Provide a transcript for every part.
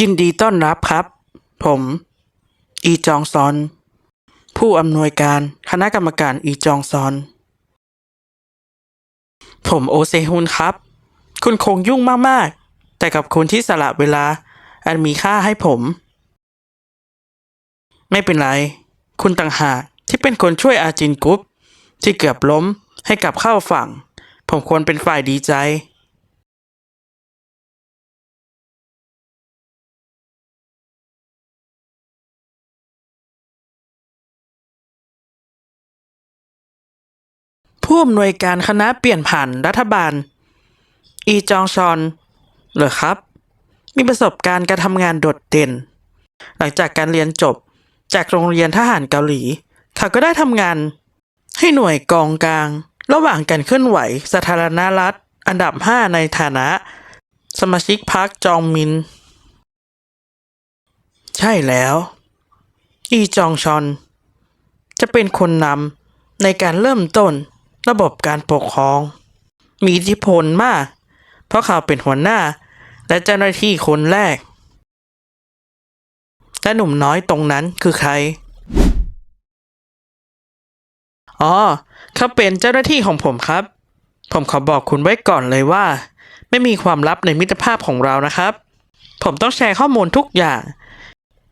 ยินดีต้อนรับครับ ผม อีจองซอน ผู้อำนวยการคณะกรรมการอีจองซอน ผมโอเซฮุนครับ คุณคงยุ่งมาก ๆ แต่กับคุณที่สละเวลา อันมีค่าให้ผม ไม่เป็นไร คุณต่างหากที่เป็นคนช่วยอาจินกุ๊ปที่เกือบล้มให้กลับเข้าฝั่ง ผมควรเป็นฝ่ายดีใจ ผู้อำนวยการคณะเปลี่ยนผ่านรัฐบาล อีจองชอน เหรอครับ มีประสบการณ์การทำงานโดดเด่น หลังจากการเรียนจบจากโรงเรียนทหารเกาหลี เขาก็ได้ทำงาน ให้หน่วยกองกลาง ระหว่างการเคลื่อนไหวสาธารณรัฐ อันดับ 5 ในฐานะ สมาชิกพรรคจองมิน ใช่แล้ว อีจองชอน จะเป็นคนนำในการเริ่มต้น ระบบการปกครอง มีอิทธิพลมาก เพราะเขาเป็นหัวหน้า และเจ้าหน้าที่คนแรก และหนุ่มน้อยตรงนั้นคือใคร อ๋อ เขาเป็นเจ้าหน้าที่ของผมครับ ผมขอบอกคุณไว้ก่อนเลยว่า ไม่มีความลับในมิตรภาพของเรานะครับ ผมต้องแชร์ข้อมูลทุกอย่าง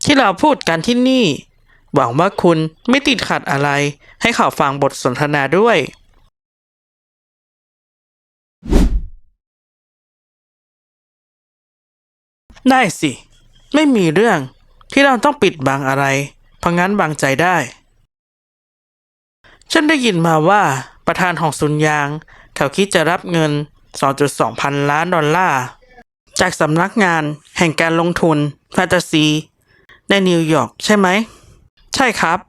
ที่เราพูดกันที่นี่ หวังว่าคุณไม่ติดขัดอะไร ให้เขาฟังบทสนทนาด้วย ได้สิ ไม่มีเรื่องที่เราต้องปิดบังอะไรเพราะงั้นบางใจได้ ฉันได้ยินมาว่าประธานของซุนยาง เขาคิดจะรับเงิน 2.2 พันล้านดอลลาร์ จากสำนักงานแห่งการลงทุนแฟนตาซี ในนิวยอร์กใช่ไหม ใช่ครับ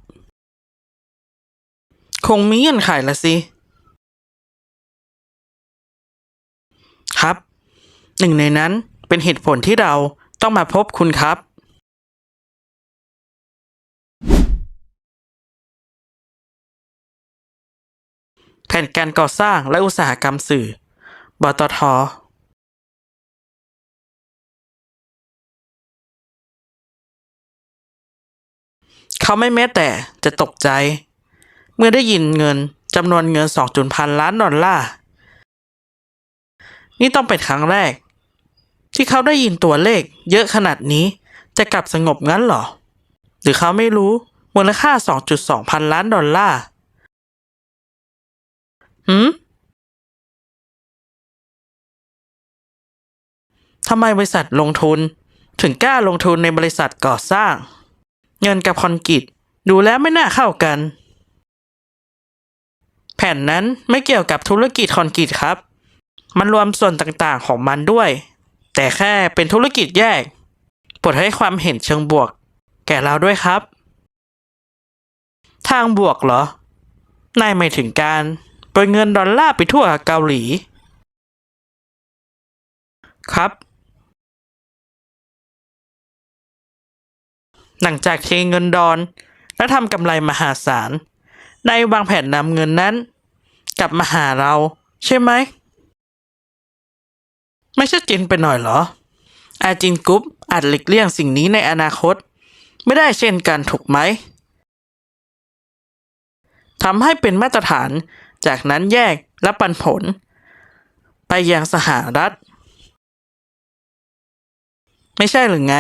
คงมีเงื่อนไขละสิ ครับ หนึ่งในนั้น เป็นเหตุผลที่เราต้องมาพบคุณครับแผนการก่อสร้างและอุตสาหกรรมสื่อ บตท เขาไม่แม้แต่จะตกใจ เมื่อได้ยินเงินจำนวนเงิน 2.0พันล้านดอลลาร์ นี่ต้องเป็นครั้งแรก ที่เขาได้ยินตัวเลขเยอะขนาดนี้ จะกลับสงบงั้นหรอ หรือเขาไม่รู้มูลค่า 2.2 พันล้านดอลลาร์หืมทำไมบริษัทลงทุน ถึงกล้าลงทุนในบริษัทก่อสร้าง เงินกับคอนกรีตดูแล้วไม่น่าเข้ากัน แผ่นนั้นไม่เกี่ยวกับธุรกิจคอนกรีตครับ มันรวมส่วนต่างๆของมันด้วย แต่แค่เป็นธุรกิจแยกโปรดให้ความเห็นเชิงบวก แก่เราด้วยครับ ทางบวกเหรอ นายไม่ถึงการโปรยเงินดอลลาร์ไปทั่วเกาหลี ครับ หลังจากเทเงินดอนและทำกำไรมหาศาลนายวางแผนนำเงินนั้น กลับมาหาเราใช่ไหม ไม่ใช่จินไปหน่อยเหรอ อาจินกรุ๊ปอาจหลีกเลี่ยงสิ่งนี้ในอนาคต ไม่ได้เช่นกันถูกไหมทำให้เป็นมาตรฐาน จากนั้นแยกและปันผล ไปยังสหรัฐ ไม่ใช่หรือไง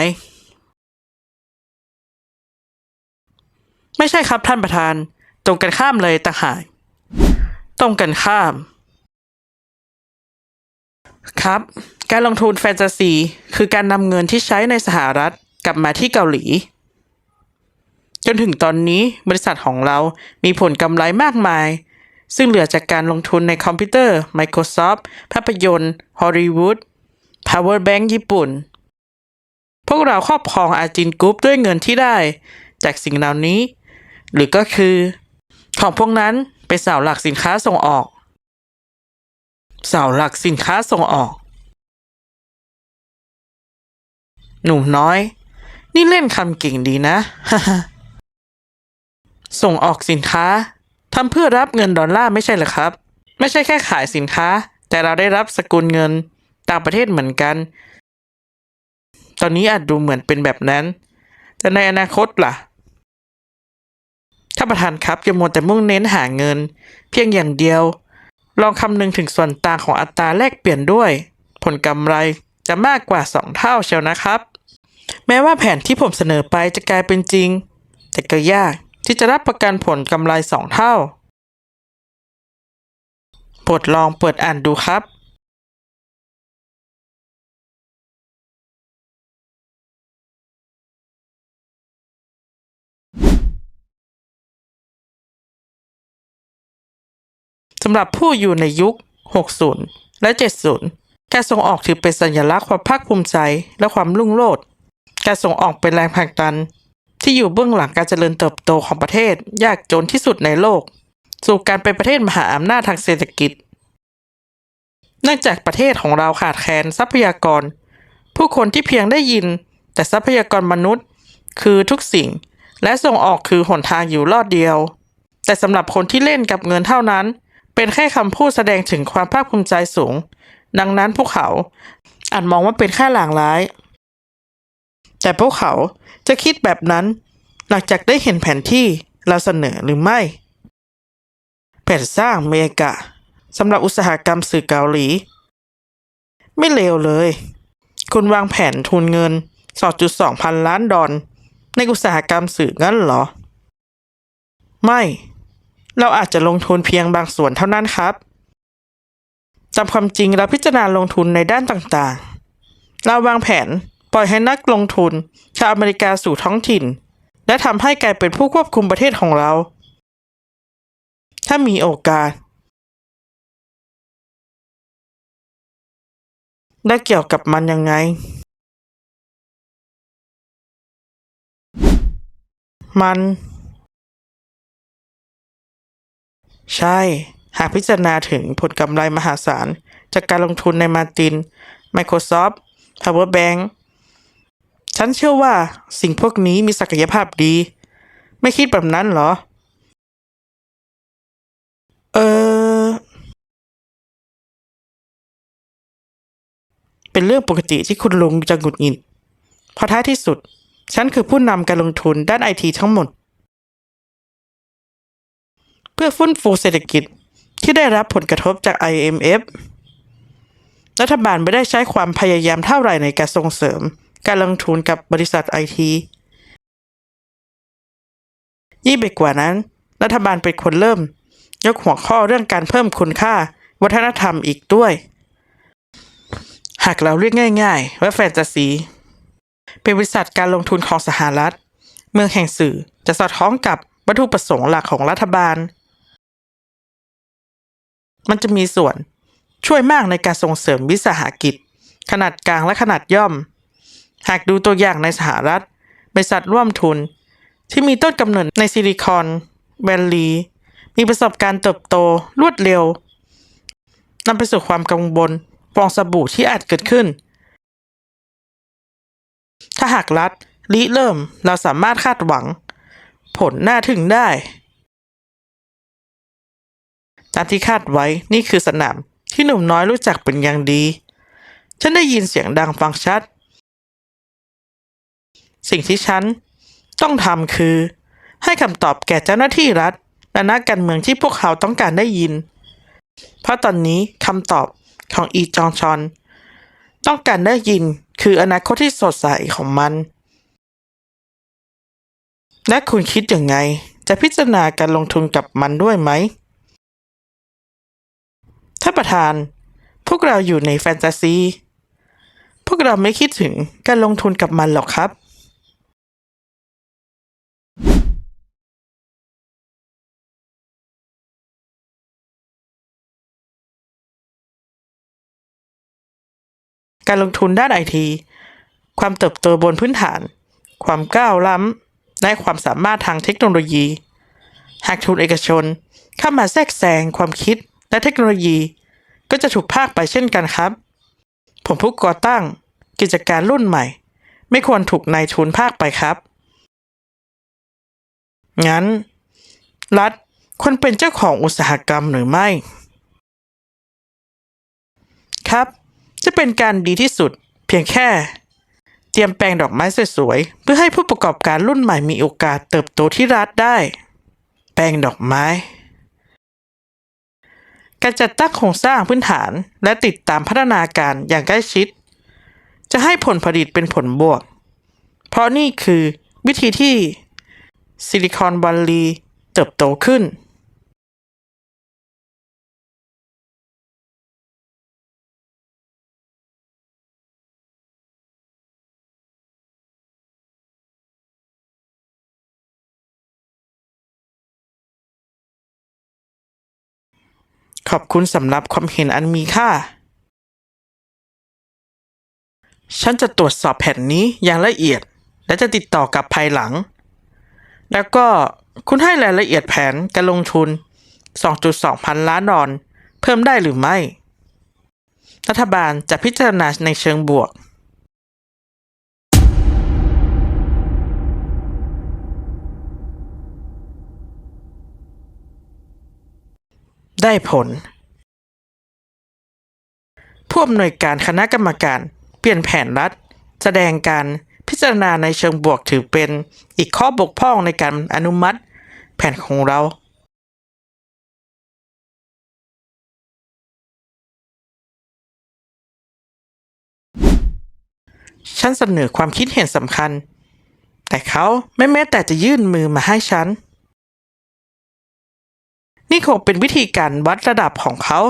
ไม่ใช่ครับท่านประธาน ตรงกันข้ามเลยต่างหากตรงกันข้าม ครับ การลงทุนแฟนตาซี คือการนำเงินที่ใช้ในสหรัฐกลับมาที่เกาหลี จนถึงตอนนี้บริษัทของเรามีผลกำไรมากมาย ซึ่งเหลือจากการลงทุนในคอมพิวเตอร์ Microsoft ภาพยนตร์ฮอลลีวูด Power Bank ญี่ปุ่น พวกเราครอบครองอาจินกรุ๊ปด้วยเงินที่ได้ จากสิ่งเหล่านี้ หรือก็คือ ของพวกนั้นเป็นเสาหลักสินค้าส่งออก เสาหลักสินค้าส่งออก หนุ่มน้อย นี่เล่นคำเก่งดีนะ ส่งออกสินค้าทำเพื่อรับเงินดอลลาร์ไม่ใช่หรอครับ ไม่ใช่แค่ขายสินค้า แต่เราได้รับสกุลเงินต่างประเทศเหมือนกัน ตอนนี้อาจดูเหมือนเป็นแบบนั้น แต่ในอนาคตล่ะท่านประธานครับอย่ามัวแต่มุ่งเน้นหาเงิน เพียงอย่างเดียว ลองคำนึงถึงส่วนต่างของอัตราแลกเปลี่ยนด้วย ผลกำไรจะมากกว่าสองเท่าเชียวนะครับ แม้ว่าแผนที่ผมเสนอไปจะกลายเป็นจริง แต่ก็ยากที่จะรับประกันผลกำไรสองเท่า โปรดลองเปิดอ่านดูครับ สำหรับผู้อยู่ในยุค 60 และ 70 การส่งออกถือเป็นสัญลักษณ์ความภาคภูมิใจและความรุ่งโรจน์ การส่งออกเป็นแรงผลักดัน ที่อยู่เบื้องหลังการเจริญเติบโตของประเทศ ยากจนที่สุดในโลก สู่การเป็นประเทศมหาอำนาจทางเศรษฐกิจ เนื่องจากประเทศของเราขาดแคลนทรัพยากร ผู้คนที่เพียงได้ยิน แต่ทรัพยากรมนุษย์ คือทุกสิ่ง และส่งออกคือหนทางอยู่รอดเดียวแต่สำหรับคนที่เล่นกับเงินเท่านั้น เป็นแค่คำพูดแสดงถึงความภาคภูมิใจสูง ดังนั้นพวกเขาอาจมองว่าเป็นแค่หลางร้าย แต่พวกเขาจะคิดแบบนั้นหลังจากได้เห็นแผนที่เราเสนอหรือไม่ แผนสร้างเมกะสำหรับอุตสาหกรรมสื่อเกาหลี ไม่เลวเลย คุณวางแผนทุนเงิน 2.2 พันล้านดอลในอุตสาหกรรมสื่องั้นเหรอ ไม่ เราอาจจะลงทุนเพียงบางส่วนเท่านั้นครับตามความจริงเราพิจารณาลงทุนในด้านต่างๆ เราวางแผนปล่อยให้นักลงทุน ชาวอเมริกาสู่ท้องถิ่น และทำให้กลายเป็นผู้ควบคุมประเทศของเรา ถ้ามีโอกาสและเกี่ยวกับมันยังไง มัน ใช่ หากพิจารณาถึงผลกำไรมหาศาล จากการลงทุนในมาติน Microsoft Power Bank ฉันเชื่อว่าสิ่งพวกนี้มีศักยภาพดี ไม่คิดแบบนั้นเหรอ เออ เป็นเรื่องปกติที่คุณลุงจะหงุดหงิดเพราะท้ายที่สุด ฉันคือผู้นำการลงทุนด้านไอทีทั้งหมด พื่อฟื้นฟูเศรษฐกิจที่ได้รับผลกระทบจาก IMF รัฐบาลไม่ได้ใช้ความพยายามเท่าไหร่ในการส่งเสริม การลงทุนกับบริษัทไอทียิ่งไปกว่านั้น รัฐบาลเป็นคนเริ่ม ยกหัวข้อเรื่องการเพิ่มคุณค่า วัฒนธรรมอีกด้วย หากเราเรียกง่าย ๆ ว่าแฟนตาซี เป็นบริษัทการลงทุนของสหรัฐ เมืองแห่งสื่อจะสอดคล้องกับวัตถุประสงค์หลักของรัฐบาล มันจะมีส่วนช่วยมากในการส่งเสริมวิสาหกิจ ขนาดกลางและขนาดย่อม หากดูตัวอย่างในสหรัฐ บริษัทร่วมทุน ที่มีต้นกำเนิดในซิลิคอนแวลลีย์มีประสบการณ์เติบโตรวดเร็วนำไปสู่ความกังวลฟองสบู่ที่อาจเกิดขึ้น ถ้าหากรัฐริเริ่มเราสามารถคาดหวัง ผลน่าถึงได้ ตามที่คาดไว้นี่คือสนามที่หนุ่มน้อยรู้จักเป็นอย่างดี ฉันได้ยินเสียงดังฟังชัด สิ่งที่ฉันต้องทำคือ ให้คำตอบแก่เจ้าหน้าที่รัฐ และนักการเมืองที่พวกเขาต้องการได้ยิน เพราะตอนนี้คำตอบของอีจองชอน ต้องการได้ยินคืออนาคตที่สดใสของมัน และคุณคิดอยังไง จะพิจารณาการลงทุนกับมันด้วยไหม ประธาน พวกเราอยู่ในแฟนตาซี พวกเราไม่คิดถึงการลงทุนกับมันหรอกครับการลงทุนด้านไอที ความเติบโตบนพื้นฐาน ความก้าวล้ำ และความสามารถทางเทคโนโลยี หากทุนเอกชนเข้ามาแทรกแซงความคิดและเทคโนโลยี ก็จะถูกพากไปเช่นกันครับ ผมผู้ก่อตั้ง กิจการรุ่นใหม่ ไม่ควรถูกนายทุนภาคไปครับ งั้น รัฐควรเป็นเจ้าของอุตสาหกรรมหรือไม่ ครับ จะเป็นการดีที่สุดเพียงแค่ เตรียมแปลงดอกไม้สวยๆ เพื่อให้ผู้ประกอบการรุ่นใหม่มีโอกาสเติบโตที่รัฐได้ แปลงดอกไม้ การจัดตั้งโครงสร้างพื้นฐาน และติดตามพัฒนาการอย่างใกล้ชิด จะให้ผลผลิตเป็นผลบวก เพราะนี่คือวิธีที่ซิลิคอนวัลลีเติบโตขึ้น ขอบคุณสำหรับความเห็นอันมีค่า ฉันจะตรวจสอบแผ่นนี้อย่างละเอียด และจะติดต่อกลับภายหลัง แล้วก็คุณให้รายละเอียดแผนการลงทุน 2.2 พันล้านดอลลาร์เพิ่มได้หรือไม่ รัฐบาลจะพิจารณาในเชิงบวก ได้ผล ผู้อำนวยการคณะกรรมการเปลี่ยนแผนรัฐ แสดงการพิจารณาในเชิงบวกถือเป็นอีกข้อบกพร่องในการอนุมัติ แผนของเราฉันเสนอความคิดเห็นสำคัญ แต่เขาไม่แม้แต่จะยื่นมือมาให้ฉัน นี่คงเป็นวิธีการวัดระดับของเขา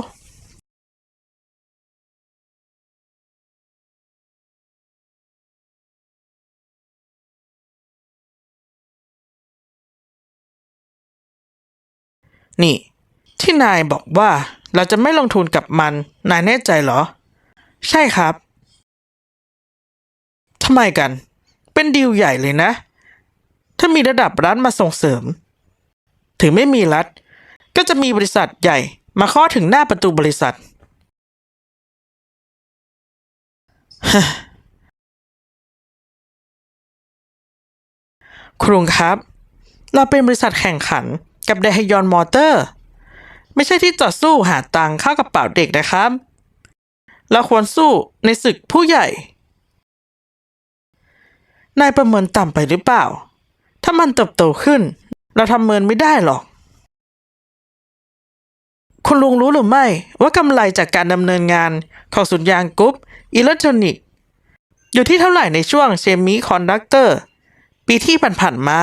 นี่ ที่นายบอกว่าเราจะไม่ลงทุนกับมัน นายแน่ใจเหรอ ใช่ครับทำไมกัน เป็นดีลใหญ่เลยนะ ถ้ามีระดับรัฐมาส่งเสริม ถึงไม่มีรัฐ ก็จะมีบริษัทใหญ่มาเคาะถึงหน้าประตูบริษัทคุณลุงครับ เราเป็นบริษัทแข่งขันกับไดฮยอนมอเตอร์ ไม่ใช่ที่จอดสู้หาตังค์เข้ากระเป๋าเด็กนะครับ เราควรสู้ในศึกผู้ใหญ่ นายประเมินต่ำไปหรือเปล่า ถ้ามันเติบโตขึ้น เราทำเมินไม่ได้หรอก คุณลุงรู้หรือไม่ว่ากำไรจากการดำเนินงานของสุนยางกรุ๊ปอิเล็กทรอนิกส์อยู่ที่เท่าไหร่ในช่วงเซมิคอนดักเตอร์ปีที่ผ่านๆมา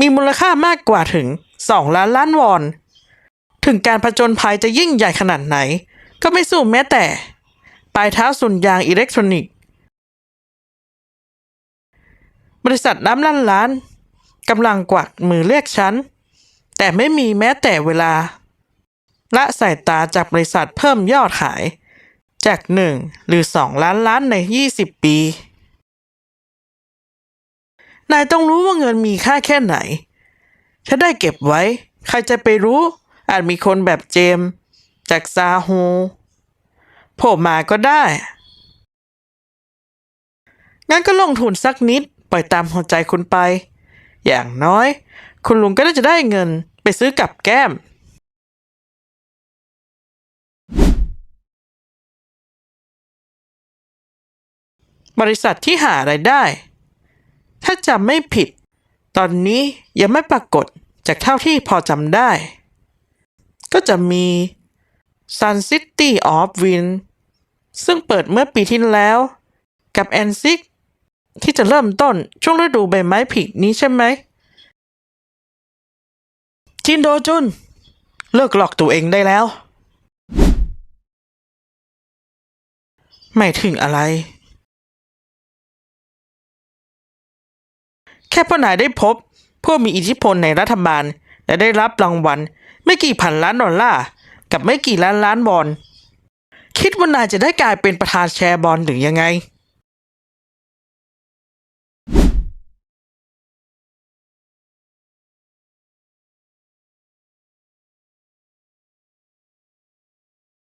มีมูลค่ามากกว่าถึง 2 ล้านล้านวอน ถึงการผจญภัยจะยิ่งใหญ่ขนาดไหน ก็ไม่สู้แม้แต่ ปลายเท้าสุนยางอิเล็กทรอนิกส์ บริษัทน้ำล้านล้านกำลังกวักมือเรียกฉัน แต่ไม่มีแม้แต่เวลา และสายตาจากบริษัทเพิ่มยอดขาย จากหนึ่งหรือสองล้านล้านใน 20 ปี นายต้องรู้ว่าเงินมีค่าแค่ไหน ถ้าได้เก็บไว้ ใครจะไปรู้ อาจมีคนแบบเจม จากซาฮูโผล่มาก็ได้ งั้นก็ลงทุนสักนิด ปล่อยตามหัวใจคุณไป อย่างน้อย คุณลุงก็จะได้เงินไปซื้อกับแก้ม บริษัทที่หารายได้ ถ้าจำไม่ผิด ตอนนี้ยังไม่ปรากฏจากเท่าที่พอจำได้ ก็จะมี Sun City of Wind ซึ่งเปิดเมื่อปีที่แล้ว กับ a n s i c ที่จะเริ่มต้นช่วงฤดูใบไม้ผลินี้ใช่ไหม จินโดจุน เลิกหลอกตัวเองได้แล้ว ไม่ถึงอะไร ค่พ่อนายได้พบ ผู้มีอิทธิพลในรัฐบาล และได้รับรางวัล ไม่กี่พันล้านดอลลาร์กับไม่กี่ล้านล้านบอลคิดว่านายจะได้กลายเป็นประธานแชร์บอลหรือยังไง